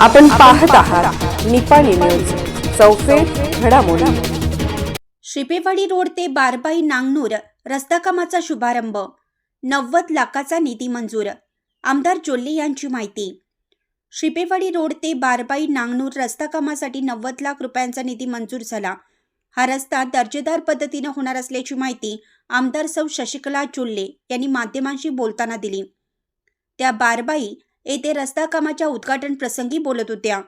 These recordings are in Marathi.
आपण पाहत आहात निपाणी न्यूज चौफेर घडामोडी. शिपेवाडी रोड ते बारबाई नांगनूर रस्ता कामाचा शुभारंभ नव्वद लाखाचा निधी मंजूर आमदार जोल्ले यांची माहिती. शिपेवाडी रोड ते बारबाई नांगनूर रस्ता कामासाठी नव्वद लाख रुपयांचा निधी मंजूर झाला. हा रस्ता दर्जेदार पद्धतीनं होणार असल्याची माहिती आमदार सौ शशिकला चोल्ले यांनी माध्यमांशी बोलताना दिली. त्या बारबाई येथे रस्ता कामाच्या उद्घाटन प्रसंगी बोलत होत्या.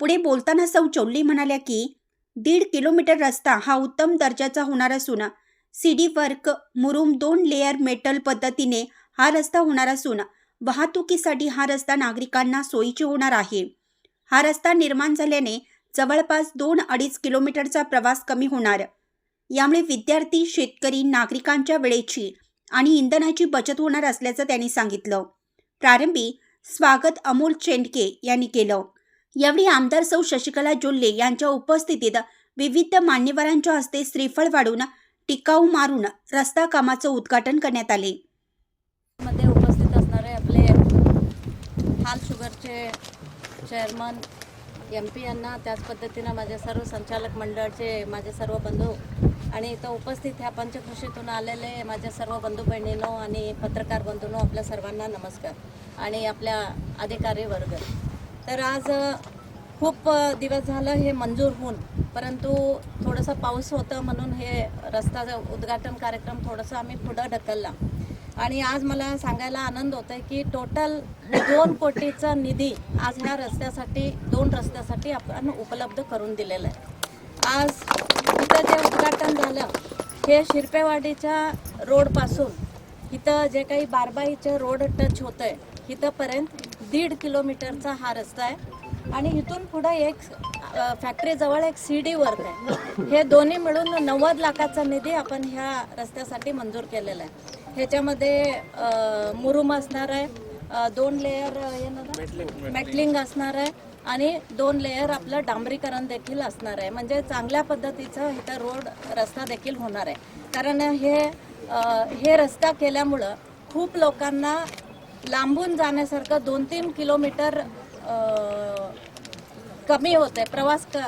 पुढे बोलताना सौ चोल्ली म्हणाल्या की दीड किलोमीटर रस्ता हा उत्तम दर्जाचा होणार असून सीडी वर्क मुरुम दोन लेयर मेटल पद्धतीने हा रस्ता होणार असून वाहतुकीसाठी हा रस्ता नागरिकांना सोयीचे होणार आहे. हा रस्ता निर्माण झाल्याने जवळपास दोन अडीच किलोमीटरचा प्रवास कमी होणार. यामुळे विद्यार्थी शेतकरी नागरिकांच्या वेळेची आणि इंधनाची बचत होणार असल्याचं त्यांनी सांगितलं. प्रारंभी स्वागत अमोल चेंडके यांनी केलं. यावेळी आमदार सौ शशिकला जोल्ले यांच्या उपस्थितीत विविध मान्यवरांच्या हस्ते श्रीफळ वाढून टिकाऊ मारून रस्ता कामाचं उद्घाटन करण्यात आले. मध्ये उपस्थित असणारे आपले हाल शुगरचे चेअरमन एम पी यांना त्याच पद्धतीनं माझ्या सर्व संचालक मंडळाचे माझे सर्व बंधू आणि इथं उपस्थित ह्या पंचकृषीतून आलेले माझ्या सर्व बंधू बहिणीनो आणि पत्रकार बंधूनो आपल्या सर्वांना नमस्कार आणि आपल्या अधिकारी वर्ग. तर आज खूप दिवस झालं हे मंजूर होऊन परंतु थोडंसं पाऊस होतं म्हणून हे रस्ताचं उद्घाटन कार्यक्रम थोडंसं आम्ही पुढं ढकलला. आणि आज मला सांगायला आनंद होत आहे की टोटल दोन कोटीचा निधी आज ह्या रस्त्यासाठी दोन रस्त्यासाठी आपण उपलब्ध करून दिलेला आहे. आज इथं जे उद्घाटन झालं हे शिरपेवाडीच्या रोडपासून इथं जे काही बारबाईचे रोड टच होत आहे इथंपर्यंत दीड किलोमीटरचा हा रस्ता आहे. आणि इथून पुढं एक फॅक्टरीजवळ एक सी डी वर्क आहे. हे दोन्ही मिळून नव्वद लाखाचा निधी आपण ह्या रस्त्यासाठी मंजूर केलेला आहे. ह्याच्यामध्ये मुरुम असणार आहे दोन लेअर मेटलिंग असणार आहे आणि दोन लेअर आपलं डांबरीकरण देखील असणार आहे. म्हणजे चांगल्या पद्धतीचं इथं रोड रस्ता देखील होणार आहे. कारण हे हे रस्ता केल्यामुळं खूप लोकांना लांबून जाण्यासारखं दोन तीन किलोमीटर कमी होत आहे प्रवास क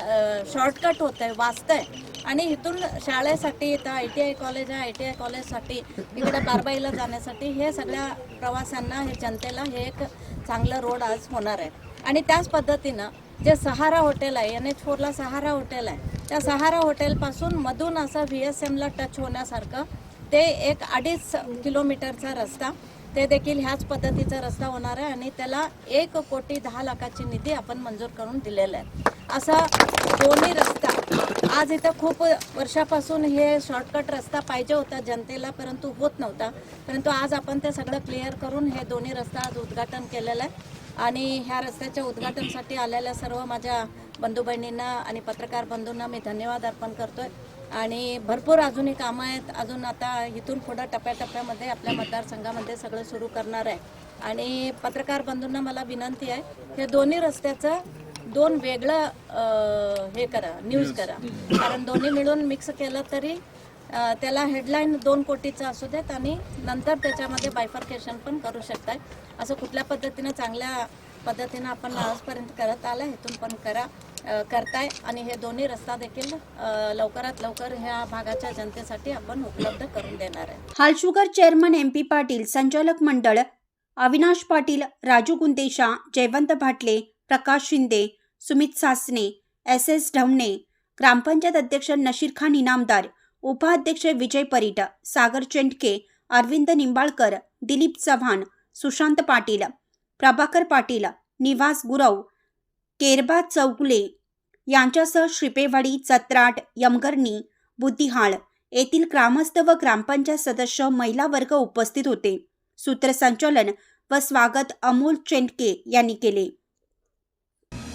शॉर्टकट होत आहे वाचत आहे आणि इथून शाळेसाठी इथं आय टी आय कॉलेज आहे आय टी आय कॉलेजसाठी इकडे बारबाईला जाण्यासाठी हे सगळ्या प्रवाशांना हे जनतेला हे एक चांगलं रोड आज होणार आहे. आणि त्याच पद्धतीनं जे सहारा हॉटेल आहे एन एच फोरला सहारा हॉटेल आहे त्या सहारा हॉटेलपासून मधून असं व्ही एस एमला टच होण्यासारखं ते एक अडीच किलोमीटरचा रस्ता ते देखील ह्याच पद्धतीचा रस्ता होणार आहे आणि त्याला एक कोटी दहा लाखाची निधी आपण मंजूर करून दिलेला आहे. असा दोन्ही रस्ता. आज इथं खूप वर्षापासून हे शॉर्टकट रस्ता पाहिजे होता जनतेला परंतु होत नव्हता. परंतु आज आपण ते सगळं क्लिअर करून हे दोन्ही रस्ता आज उद्घाटन केलेलं आहे. आणि ह्या रस्त्याच्या उद्घाटनासाठी आलेल्या सर्व माझ्या बंधू बहिणींना आणि पत्रकार बंधूंना मी धन्यवाद अर्पण करतोय. आणि भरपूर अजूनही कामं आहेत. अजून आता इथून पुढं टप्प्याटप्प्यामध्ये आपल्या मतदारसंघामध्ये सगळं सुरू करणार आहे. आणि पत्रकार बंधूंना मला विनंती आहे हे दोन्ही रस्त्याचं दोन वेगळं हे करा न्यूज करा. कारण दोन्ही मिळून मिक्स केलं तरी त्याला हेडलाईन दोन कोटीचं असू देत आणि नंतर त्याच्यामध्ये बायफर्केशन पण करू शकताय. असं कुठल्या पद्धतीनं चांगल्या पद्धतीनं आपण आजपर्यंत करत आलं इथून पण करा करताय. आणि हे दोन्ही रस्ता देखील लवकरात लवकर ह्या भागाच्या जनतेसाठी आपण उपलब्ध करून देणार आहे. Halsugar chairman M P Patil संचालक मंडळ अविनाश पाटील राजू गुंदेशा जयवंत भाटले प्रकाश शिंदे सुमित सासने एस एस ढवणे ग्रामपंचायत अध्यक्ष नशीर खान इनामदार उपाध्यक्ष विजय परीट सागर चेंडके अरविंद निंबाळकर दिलीप चव्हाण सुशांत पाटील प्रभाकर पाटील निवास गुरव केरबा चौगुले यांच्यासह श्रीपेवाडी चत्राट यमगर्णी बुद्धिहाळ येथील ग्रामस्थ व ग्रामपंचायत सदस्य महिला वर्ग उपस्थित होते. सूत्रसंचालन व स्वागत अमोल चेंडके यांनी केले.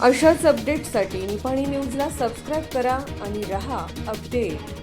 अशाच अपडेटसाठी निपाणी न्यूजला सबस्क्राईब करा आणि रहा अपडेट